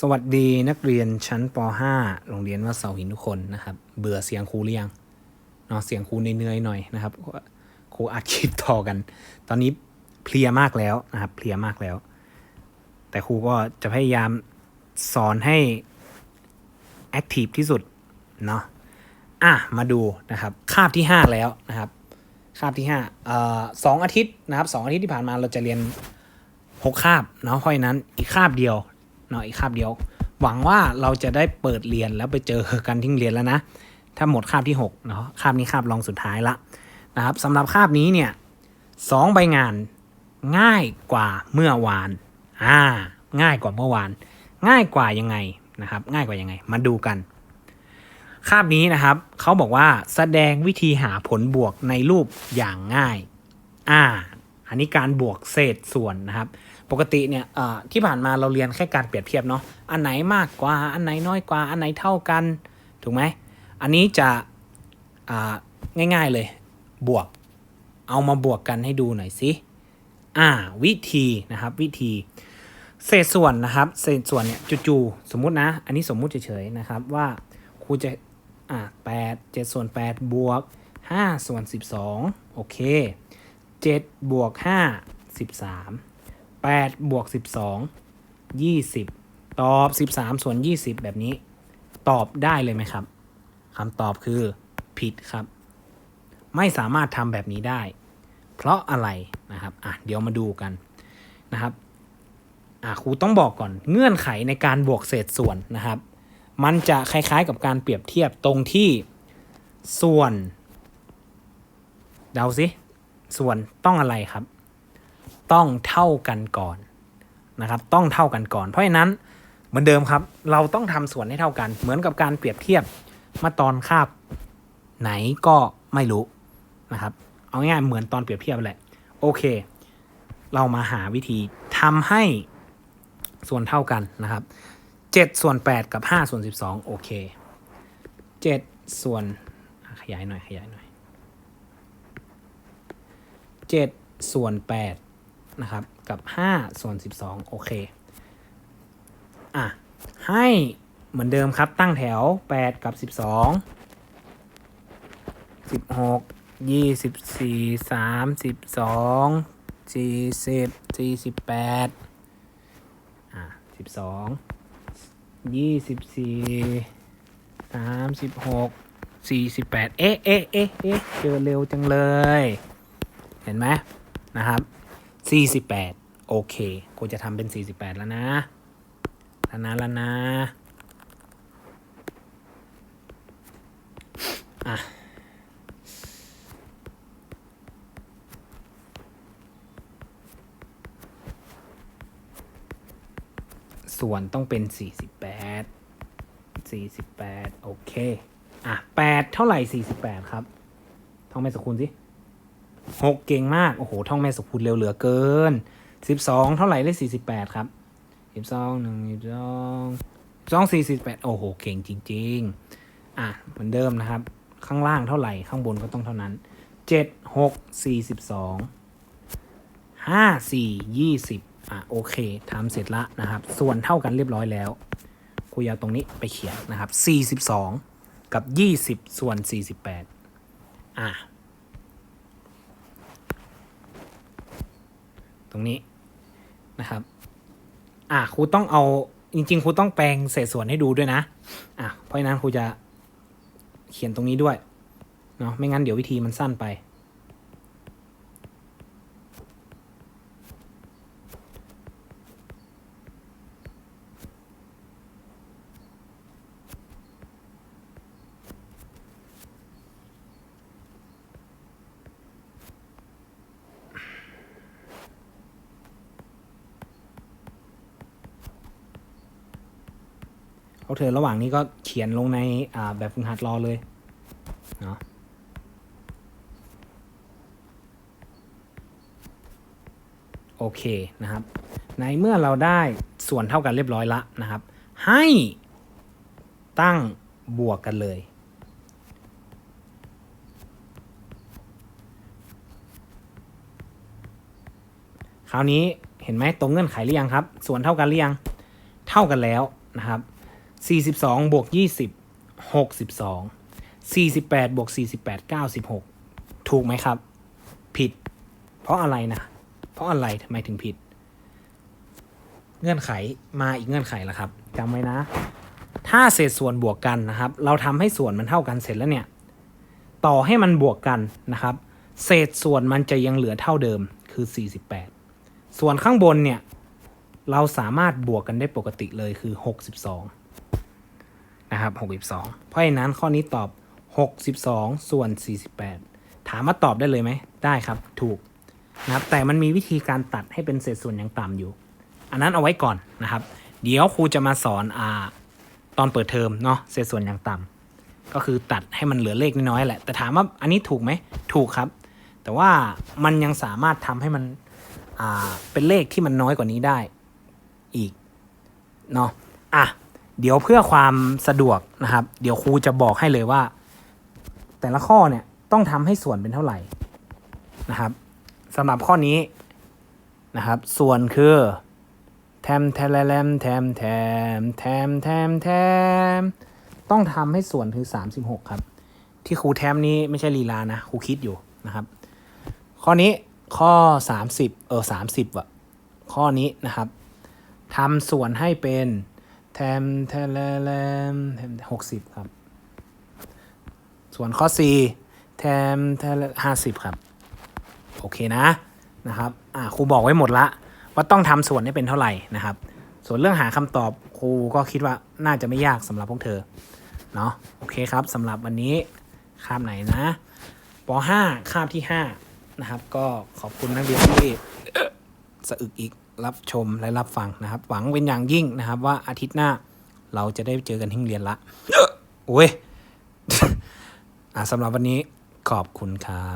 สวัสดีนักเรียนชั้นป .5 โรงเรียนวัดเสาหินทุกคนนะครับ เบื่อเสียงครูหรือยังเนาะเสียงครูเหนื่อยๆหน่อยนะครับครูอัดคลิปต่อกัน ตอนนี้เพลียมากแล้วนะครับเพลียมากแล้ว แต่ครูก็จะพยายามสอนให้แอคทีฟที่สุดเนาะอะมาดูนะครับคาบที่ 5 แล้วนะครับคาบที่5เอ่อสองอาทิตย์นะครับสองอาทิตย์ที่ผ่านมาเราจะเรียนหกคาบเนาะเพราะฉะนั้นอีกคาบเดียว เนาะอีกคาบเดียว หวังว่าเราจะได้เปิดเรียนแล้วไปเจอกันที่โรงเรียนแล้วนะ ถ้าหมดคาบที่6เนาะคาบนี้คาบรองสุดท้ายละนะครับสำหรับคาบนี้เนี่ยสองใบงานง่ายกว่าเมื่อวานอ่าง่ายกว่าเมื่อวาน ง่ายกว่ายังไงนะครับ ง่ายกว่ายังไง มาดูกัน คาบนี้นะครับเขาบอกว่าแสดงวิธีหาผลบวกในรูปอย่างง่ายอ่าอันนี้การบวกเศษส่วนนะครับ ปกติเนี่ยที่ผ่านมาเราเรียนแค่การเปรียบเทียบเนาะอันไหนมากกว่าอันไหนน้อยกว่าอันไหนเท่ากันถูกไหมอันนี้จะง่ายๆเลยบวก เอามาบวกกันให้ดูหน่อยสิอ่าวิธีนะครับวิธี เศษส่วนนะครับเศษส่วนเนี่ยจู่ๆสมมุตินะ อันนี้สมมุติเฉยๆนะครับว่าครูจะอ่าแปดเจ็ดส่วนแปดบวกห้าส่วนสิบสองโอเค7บวก5 13 8บวก12 20 ตอบ 13 ส่วน 20 แบบนี้ ตอบได้เลยไหมครับคำตอบคือผิดครับ ไม่สามารถทำแบบนี้ได้ เพราะอะไรนะครับอะเดี๋ยวมาดูกันนะครับอะครูต้องบอกก่อนเงื่อนไขในการบวกเศษส่วนนะครับ มันจะคล้ายๆกับการเปรียบเทียบตรงที่ส่วนเดาสิส่วนต้องอะไรครับ ต้องเท่ากันก่อนนะครับ ต้องเท่ากันก่อน เพราะฉะนั้นเหมือนเดิมครับ เราต้องทำส่วนให้เท่ากัน เหมือนกับการเปรียบเทียบมาตอนคาบไหนก็ไม่รู้นะครับ เอาง่ายเหมือนตอนเปรียบเทียบแหละ โอเค เรามาหาวิธีทำให้ส่วนเท่ากันนะครับ7ส่วน8กับ5ส่วน12โอเค7ส่วนขยายหน่อยขยายหน่อย7ส่วน8 นะครับ กับ5ส่วน12 โอเค อะ ให้เหมือนเดิมครับ ตั้งแถว 8 กับ 12 16 24 32 40 48อะ12 24 36 48 เอ๊ะเอ๊ะเอ๊ะเอ๊ะเจอเร็วจังเลย เห็นไหมนะครับ 48 โอเค กูจะทำเป็น 48 แล้วนะแล้วนะแล้วนะ อะส่วนต้องเป็น 48 48 โอเค อะ 8 เท่าไหร่ 48 ครับ ท่องแม่สกุลสิ หกเก่งมาก โอ้โห ท่องแม่สกุลเร็วเหลือเกินสิบสองเท่าไหร่ได้สี่สิบแปดครับสิบสองหนึ่งสิบสองสองสี่สิบแปดโอ้โห เก่งจริง ๆ อะ เหมือนเดิมนะครับ ข้างล่างเท่าไหร่ ข้างบนก็ต้องเท่านั้นเจ็ดหกสี่สิบสองห้าสี่ยี่สิบอะ โอเคทำเสร็จละนะครับ ส่วนเท่ากันเรียบร้อยแล้วครูยาวตรงนี้ไปเขียนนะครับสี่สิบสองกับยี่สิบส่วนสี่สิบแปดอะ รงนี้นะครับ อะครูต้องเอาจริงๆครูต้องแปลงเศษส่วนให้ดูด้วยนะ อะเพราะฉะนั้นครูจะเขียนตรงนี้ด้วยเนาะไม่งั้นเดี๋ยววิธีมันสั้นไป เอาเธอระหว่างนี้ก็เขียนลงในอ่าแบบฝึกหัดรอเลยเนาะโอเคนะครับ ในเมื่อเราได้ส่วนเท่ากันเรียบร้อยละนะครับ ให้ตั้งบวกกันเลย คราวนี้เห็นไหมตรงเงื่อนไขหรือยังครับ ส่วนเท่ากันหรือยัง เท่ากันแล้วนะครับ สี่สิบสองบวกยี่สิบหกสิบสองสี่สิบแปดบวกสี่สิบแปดเก้าสิบหกถูกไหมครับ ผิด เพราะอะไรนะ เพราะอะไรทำไมถึงผิด เงื่อนไขมาอีกเงื่อนไขแล้วครับจำไว้นะ ถ้าเศษส่วนบวกกันนะครับ เราทำให้ส่วนมันเท่ากันเสร็จแล้วเนี่ย ต่อให้มันบวกกันนะครับ เศษส่วนมันจะยังเหลือเท่าเดิมคือ 48 ส่วนข้างบนเนี่ยเราสามารถบวกกันได้ปกติเลยคือ 62 นะครับ62 เพราะฉะนั้นข้อนี้ตอบ 62 ส่วน 48 ถามว่าตอบได้เลยไหม ได้ครับถูกนะครับแต่มันมีวิธีการตัดให้เป็นเศษส่วนอย่างต่ำอยู่ อันนั้นเอาไว้ก่อนนะครับ เดี๋ยวครูจะมาสอนอ่าตอนเปิดเทอมเนาะเศษส่วนอย่างต่ำก็คือตัดให้มันเหลือเลขน้อยๆแหละ แต่ถามว่าอันนี้ถูกไหมถูกครับ แต่ว่ามันยังสามารถทำให้มันอ่าเป็นเลขที่มันน้อยกว่านี้ได้อีกเนาะอะ เดี๋ยวเพื่อความสะดวกนะครับ เดี๋ยวครูจะบอกให้เลยว่า แต่ละข้อเนี่ยต้องทำให้ส่วนเป็นเท่าไหร่นะครับสำหรับข้อนี้นะครับ ส่วนคือแทมแทลแลมแทมแทมแทมแทมแทมต้องทำให้ส่วนคือ36 ครับ ที่ครูแทมนี้ไม่ใช่ลีลานะครูคิดอยู่นะครับ ข้อนี้ข้อ 30 เออ30ว่ะข้อนี้นะครับทำส่วนให้เป็น แทมแทลแลมแทม60ครับ ส่วนข้อ4แทมแทล50ครับ โอเคนะ นะครับ อ่าครูบอกไว้หมดละ ว่าต้องทำส่วนให้เป็นเท่าไหร่นะครับ ส่วนเรื่องหาคำตอบครูก็คิดว่าน่าจะไม่ยากสำหรับพวกเธอ เนาะโอเคครับสำหรับวันนี้คาบไหนนะป .5 คาบที่5นะครับ ก็ขอบคุณนักเรียนที่ สะอึกอีกรับชมและรับฟังนะครับ หวังเป็นอย่างยิ่งนะครับ ว่าอาทิตย์หน้าเราจะได้เจอกันที่เรียนละโอ้ยอ่าสำหรับวันนี้ขอบคุณครับ